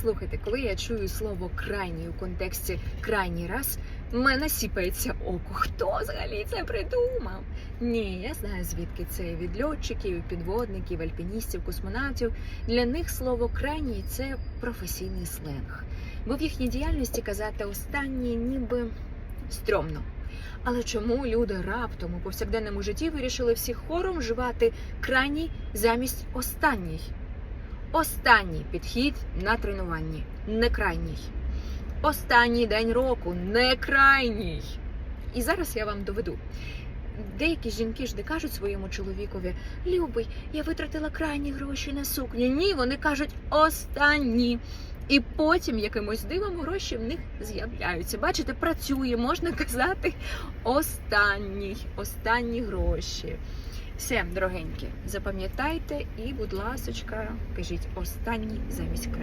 Слухайте, коли я чую слово крайній у контексті крайній раз, мене сіпається око. Хто взагалі це придумав? Ні, я знаю звідки це від льотчиків, підводників, альпіністів, космонавтів. Для них слово крайній це професійний сленг. Бо в їхній діяльності казати останнє ніби стрьомно. Але чому люди раптом у повсякденному житті вирішили всі хором вживати крайній замість останній? Останній підхід на тренуванні, не крайній. Останній день року, не крайній. І зараз я вам доведу. Деякі жінки ж не кажуть своєму чоловікові: Любий, я витратила крайні гроші на сукню. Ні, вони кажуть останні. І потім якимось дивом гроші в них з'являються. Бачите, працює, можна казати останній, останні гроші. Все, дорогенькі, запам'ятайте і, будь ласочка, кажіть останній замість крайній.